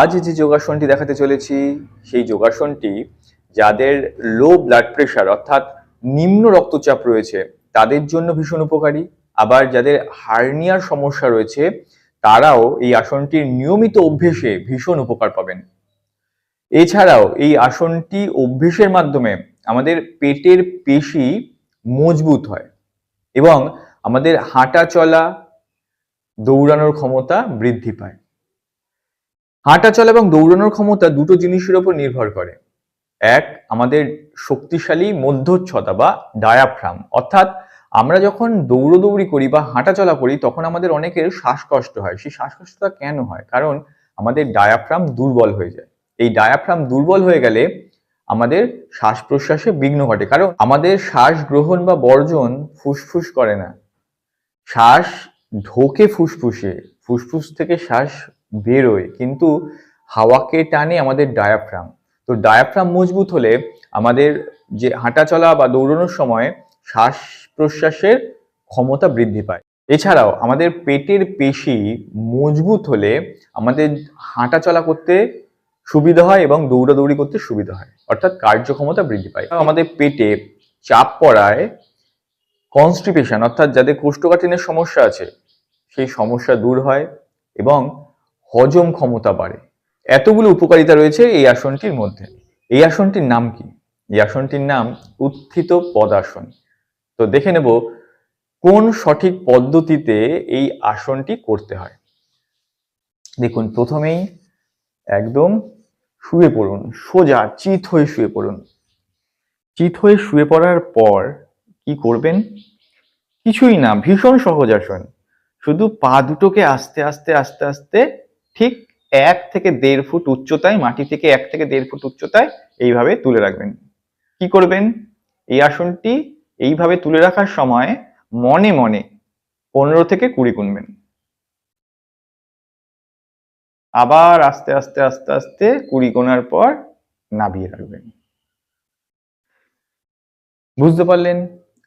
আজ যে যোগাসনটি দেখাতে চলেছি, সেই যোগাসনটি যাদের লো ব্লাড প্রেশার অর্থাৎ নিম্ন রক্তচাপ রয়েছে, তাদের জন্য ভীষণ উপকারী। আবার যাদের হার্নিয়ার সমস্যা রয়েছে, তারাও এই আসনটির নিয়মিত অভ্যেসে ভীষণ উপকার পাবেন। এছাড়াও এই আসনটি অভ্যেসের মাধ্যমে আমাদের পেটের পেশি মজবুত হয় এবং আমাদের হাঁটা চলা, দৌড়ানোর ক্ষমতা বৃদ্ধি পায়। হাঁটা চলা এবং দৌড়ানোর ক্ষমতা দুটো জিনিসের উপর নির্ভর করে। এক, আমাদের শক্তিশালী মধ্যচ্ছতা বা ডায়াফ্রাম অর্থাৎ আমরা যখন দৌড়দৌড়ি করি বা হাঁটাচলা করি, তখন আমাদের অনেকের শ্বাসকষ্ট হয়। সেই শ্বাসকষ্টটা কেন হয়? কারণ আমাদের ডায়াফ্রাম দুর্বল হয়ে যায়। এই ডায়াফ্রাম দুর্বল হয়ে গেলে আমাদের শ্বাস প্রশ্বাসে বিঘ্ন ঘটে। কারণ আমাদের শ্বাস গ্রহণ বা বর্জন ফুসফুস করে না। শ্বাস ঢোকে ফুসফুসে। ফুসফুস থেকে শ্বাস বেরোয়। কিন্তু হাওয়াকে টানে আমাদের ডায়াফ্রাম তো ডায়াফ্রাম মজবুত হলে আমাদের যে হাঁটা চলা বা দৌড়ানোর সময় শ্বাস প্রশ্বাসের ক্ষমতা বৃদ্ধি পায়। এছাড়াও আমাদের পেটের পেশি মজবুত হলে আমাদের হাঁটা চলা করতে সুবিধা হয় এবং দৌড়াদৌড়ি করতে সুবিধা হয়। অর্থাৎ কার্যক্ষমতা বৃদ্ধি পায়। আমাদের পেটে চাপ পড়ায় কনস্টিপেশন অর্থাৎ যাদের কোষ্ঠকাঠিন্যের সমস্যা আছে, সেই সমস্যা দূর হয় এবং হজম ক্ষমতা বাড়ে। এতগুলো উপকারিতা রয়েছে এই আসনটির মধ্যে। এই আসনটির নাম কি? এই আসনটির নাম উত্থিত পদাসন। তো দেখে নেব কোন সঠিক পদ্ধতিতে এই আসনটি করতে হয়। দেখুন, প্রথমেই একদম শুয়ে পড়ুন, সোজা চিত হয়ে শুয়ে পড়ুন। চিত হয়ে শুয়ে পড়ার পর কি করবেন? কিছুই না, ভীষণ সহজ আসন। শুধু পা দুটোকে আস্তে আস্তে আস্তে আস্তে ঠিক এক থেকে দেড় ফুট উচ্চতায়, মাটি থেকে এক থেকে দেড় ফুট উচ্চতায় এইভাবে তুলে রাখবেন। কি করবেন? এই আসনটি এইভাবে তুলে রাখার সময় মনে মনে পনেরো থেকে কুড়ি গুনবেন। আবার আস্তে আস্তে আস্তে আস্তে কুড়ি গোনার পর নাবিয়ে রাখবেন। বুঝতে পারলেন?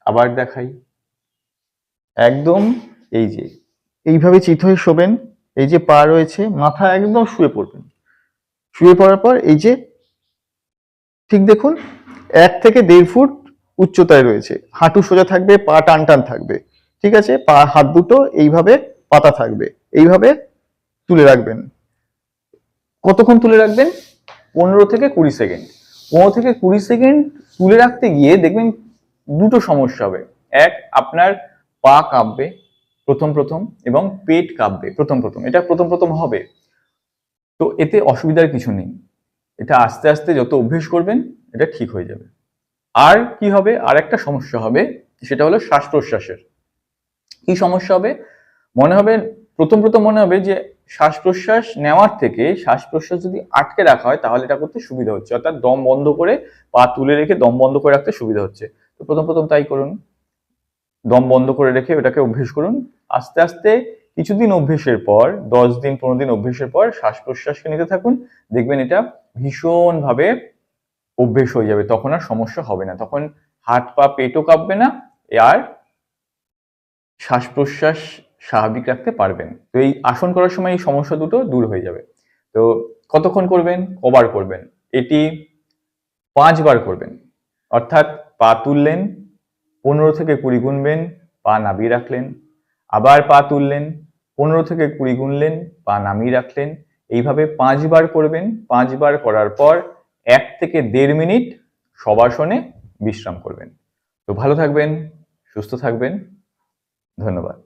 আবার দেখাই। একদম এই যে, এইভাবে চিত হয়ে শোবেন। এই যে পা রয়েছে, মাথা একদম শুয়ে পড়বেন শুয়ে পড়ার পর এই যে, ঠিক দেখুন, এক থেকে দেড় ফুট উচ্চতায় রয়েছে। হাঁটু সোজা থাকবে, পা টান টান থাকবে। ঠিক আছে? পা, হাত দুটো এইভাবে পাতা থাকবে। এইভাবে তুলে রাখবেন। কতক্ষণ তুলে রাখবেন? পনেরো থেকে কুড়ি সেকেন্ড। পনেরো থেকে কুড়ি সেকেন্ড তুলে রাখতে গিয়ে দেখবেন দুটো সমস্যা হবে। এক, আপনার পা কাঁপবে। প্রথম প্রথম এবং পেট কাঁপবে, প্রথম প্রথম। এটা প্রথম প্রথম হবে। তো এতে অসুবিধার কিছু নেই। এটা আস্তে আস্তে যত অভ্যেস করবেন, এটা ঠিক হয়ে যাবে। আর কি হবে? আর একটা সমস্যা হবে, সেটা হলো শ্বাস প্রশ্বাসের কি সমস্যা হবে? মনে হবে, প্রথম প্রথম মনে হবে যে শ্বাস প্রশ্বাস নেওয়ার থেকে শ্বাস প্রশ্বাস যদি আটকে রাখা হয়, তাহলে এটা করতে সুবিধা হচ্ছে। অর্থাৎ দম বন্ধ করে পা তুলে রেখে দম বন্ধ করে রাখতে সুবিধা হচ্ছে। তো প্রথম প্রথম তাই করুন। দম বন্ধ করে রেখে ওটাকে অভ্যেস করুন। আস্তে আস্তে কিছুদিন অভ্যেসের পর, দশ দিন, পনেরো দিন অভ্যেসের পর শ্বাস প্রশ্বাসকে নিতে থাকুন। দেখবেন এটা ভীষণভাবে অভ্যেস হয়ে যাবে, তখন আর সমস্যা হবে না। তখন হাত পা, পেটও কাঁপবে না আর শ্বাস প্রশ্বাস স্বাভাবিক রাখতে পারবেন। তো এই আসন করার সময় এই সমস্যা দুটো দূর হয়ে যাবে। তো কতক্ষণ করবেন? কবার করবেন। এটি পাঁচবার করবেন। অর্থাৎ পা তুললেন, পনেরো থেকে কুড়ি গুনবেন, পা নামিয়ে রাখলেন আবার পা তুললেন, পনেরো থেকে কুড়ি গুনলেন, পা নামিয়ে রাখলেন। এইভাবে পাঁচবার করবেন, পাঁচবার করার পর এক থেকে দেড় মিনিট সবাসনে বিশ্রাম করবেন। তো ভালো থাকবেন, সুস্থ থাকবেন। ধন্যবাদ।